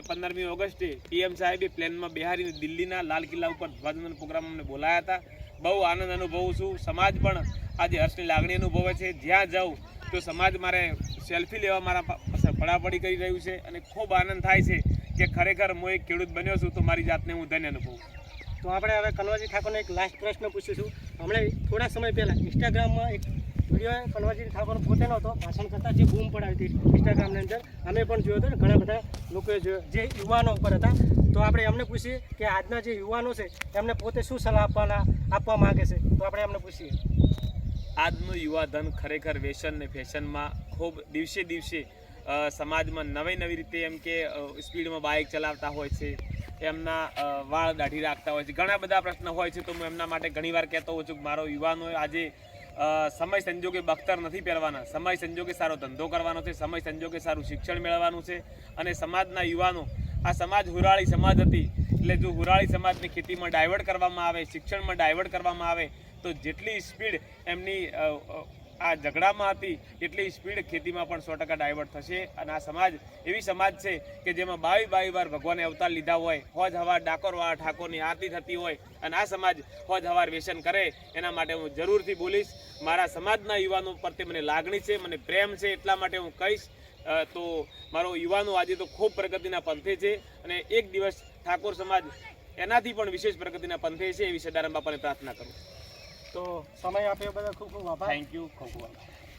અને પંદરમી ઓગસ્ટે પીએમ સાહેબે પ્લેનમાં બિહારીને દિલ્હીના લાલ કિલ્લા ઉપર ધ્વજવંદન પ્રોગ્રામ અમને બોલાયા હતા. બહુ આનંદ અનુભવું છું. સમાજ પણ આજે હર્ષની લાગણી અનુભવે છે. જ્યાં જાઉં તો સમાજ મારે સેલ્ફી લેવા મારા પડાપડી કરી રહ્યું છે અને ખૂબ આનંદ થાય છે કે ખરેખર હું એક ખેડૂત બન્યો છું તો મારી જાતને હું ધન્ય અનુભવું તો આપણે હવે કનવાજી ઠાકોરને એક લાસ્ટ પ્રશ્ન પૂછીશું. હમણાં થોડા સમય પહેલાં ઇન્સ્ટાગ્રામમાં એક વીડિયો કનવાજી ઠાકોર પોતે નહોતો ભાષણ કરતા જે બૂમ પડાવી હતી ઇન્સ્ટાગ્રામની અંદર, અમે પણ જોયો હતો ઘણા બધા લોકોએ જોયો. જે યુવાનો ઉપર હતા. તો આપણે એમને પૂછીએ કે આજના જે યુવાનો છે, એમને પોતે શું સલાહ આપવાના, આપવા માગે છે? તો આપણે એમને પૂછીએ. આજનું યુવા ધન ખરેખર વેસન ને ફેશનમાં ખૂબ દિવસે દિવસે સમાજમાં નવી નવી રીતે એમ કે સ્પીડમાં બાઇક ચલાવતા હોય છે, એમના વાળ દાઢી રાખતા હોય છે. ઘણા બધા પ્રશ્ન હોય છે તો હું એમના માટે ઘણીવાર કહેતો હોઉં છું કે મારો યુવાનો આજે સમય સંજોગે બખ્તર નથી પહેરવાના. સમય સંજોગે સારો ધંધો કરવાનો છે, સમય સંજોગે સારું શિક્ષણ મેળવવાનું છે અને સમાજના યુવાનો, આ સમાજ હુરાળી સમાજ હતી. એટલે જો હુરાળી સમાજને ખેતીમાં ડાયવર્ટ કરવામાં આવે, શિક્ષણમાં ડાયવર્ટ કરવામાં આવે, તો જેટલી સ્પીડ એમની આ ઝઘડામાં હતી, એટલી સ્પીડ ખેતીમાં પણ સો ટકા ડાયવર્ટ થશે. અને આ સમાજ, એવી સમાજ છે કે જેમાં બાવી બાવી વાર ભગવાને અવતાર લીધા હોય, હોજ હવાર ડાકોરવાળા ઠાકોરની આરતી થતી હોય, અને આ સમાજ હોજ હવાર વ્યસન કરે, એના માટે હું જરૂરથી બોલીશ. મારા સમાજના યુવાનો પ્રત્યે મને લાગણી છે, મને પ્રેમ છે, એટલા માટે હું કહીશ. તો મારો યુવાનો આજે તો ખૂબ પ્રગતિના પંથે છે, અને એક દિવસ ઠાકોર સમાજ એનાથી પણ વિશેષ પ્રગતિના પંથે છે, એવી સદારામ બાપાને પ્રાર્થના કરું તો સમય આપ્યો બધા ખૂબ ખૂબ આભાર. થેન્ક યુ ખૂબ ખૂબ આભાર.